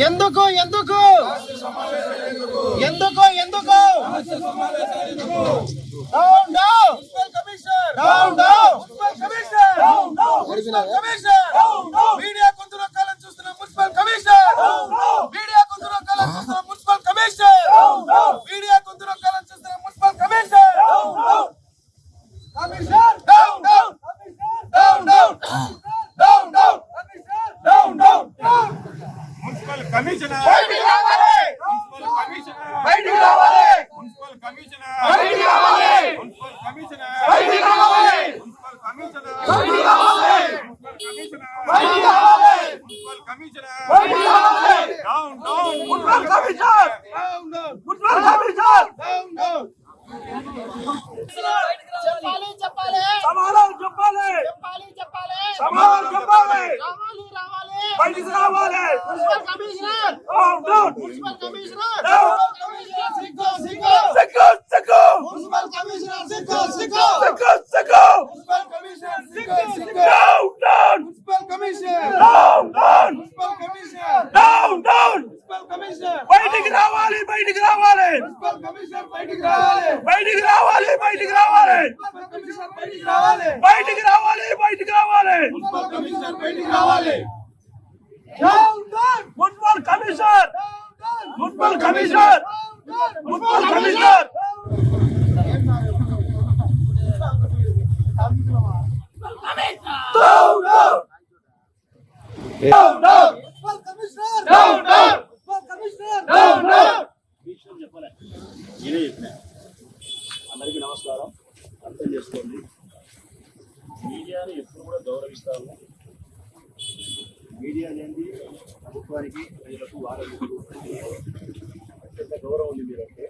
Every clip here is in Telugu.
ఎందుకు ఎందుకు? ఎందుకు ఎందుకు? Down down down down media కొంత రకాలను చూస్తున్న మున్సిపల్ కమిషనర్ మీడియా కొంత రకాలను చూస్తున్న మున్సిపల్ కమిషనర్ మీడియా కొంత రకాలను చూస్తున్న municipal commissioner commissioner down down down down down down down down municipal commissioner. బయటికి రావాలి. Municipal commissioner. బయటికి రావాలి. Municipal commissioner. బయటికి రావాలి. Municipal commissioner. బయటికి రావాలి. Municipal commissioner. బయటికి రావాలి. Municipal commissioner. బయటికి రావాలి. Municipal commissioner. బయటికి రావాలి. Down down municipal commissioner. Municipal commissioner. చెప్పాలి చెప్పాలి. సమాధానం చెప్పాలి. చెప్పాలి చెప్పాలి. సమాధానం Pakistan वाले Calm down. Now. Sikho, Sikho. Sikho, Sikho. Down, down. Down, down. Down, down. బయటికి రావాలి బయటికి రావాలి బయటికి రావాలి బయటికి రావాలి బయటికి రావాలి బయటికి రావాలి commissioner! Municipal commissioner! Municipal commissioner! నేనే చెప్పిన అందరికీ నమస్కారం. అర్థం చేసుకోండి. మీడియాని ఎప్పుడు కూడా గౌరవిస్తాము మీడియా అనేది ప్రభుత్వానికి ప్రజలకు వారికి అత్యంత గౌరవం ఉంది మీరంటే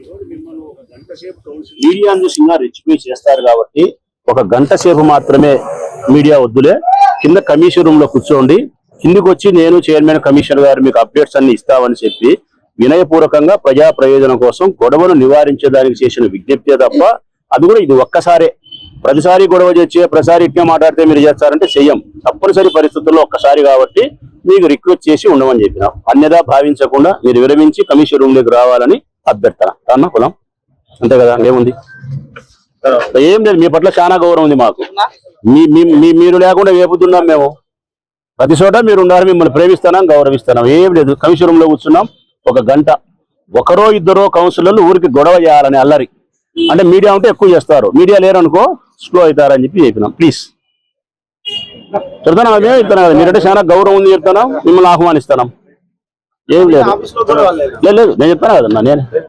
ఈరోజు మిమ్మల్ని ఒక గంట సేపు కౌన్సిల్ రెచ్చిపోయి చేస్తారు కాబట్టి ఒక గంట సేపు మాత్రమే మీడియా వద్దులే. కింద కమిషన్ రూమ్లో కూర్చోండి. కిందికి వచ్చి నేను చైర్మన్ కమిషనర్ గారు మీకు అప్డేట్స్ అన్ని ఇస్తామని చెప్పి వినయపూర్వకంగా ప్రజా ప్రయోజనం కోసం గొడవను నివారించడానికి చేసిన విజ్ఞప్తే తప్ప అది కూడా ఇది ఒక్కసారే. ప్రతిసారి గొడవ చేసే ప్రతిసారి ఇట్లా మాట్లాడితే మీరు చేస్తారంటే చెయ్యం. తప్పనిసరి పరిస్థితుల్లో ఒక్కసారి కాబట్టి మీకు రిక్వెస్ట్ చేసి ఉండమని చెప్పినాం. అన్యదా భావించకుండా మీరు విరమించి కమిషన్ రూమ్లోకి రావాలని అభ్యర్థన. అన్న కులం? అంతే కదా ఏముంది ఏం లేదు మీ పట్ల చాలా గౌరవం ఉంది మాకు. మీ మీరు లేకుండా వేపుతున్నాం మేము. ప్రతి చోట మీరు ఉండాలి మిమ్మల్ని ప్రేమిస్తున్నాం గౌరవిస్తున్నాం. ఏం లేదు కమిషన్ రూమ్లో కూర్చున్నాం ఒక గంట. ఒకరో ఇద్దరో కౌన్సిలర్లు ఊరికి గొడవ చేయాలని అల్లరి. అంటే మీడియా ఉంటే ఎక్కువ చేస్తారు. మీడియా లేరనుకో స్లో అవుతారని చెప్పి చెప్పినాం. ప్లీజ్. చెప్తాను అదే చెప్తాను కదా? మీరంటే చాలా గౌరవం ఉంది చెప్తాను? మిమ్మల్ని ఆహ్వానిస్తున్నాం. ఏం లేదు. లేదు లేదు, నేను చెప్తాను కదన్నా నేను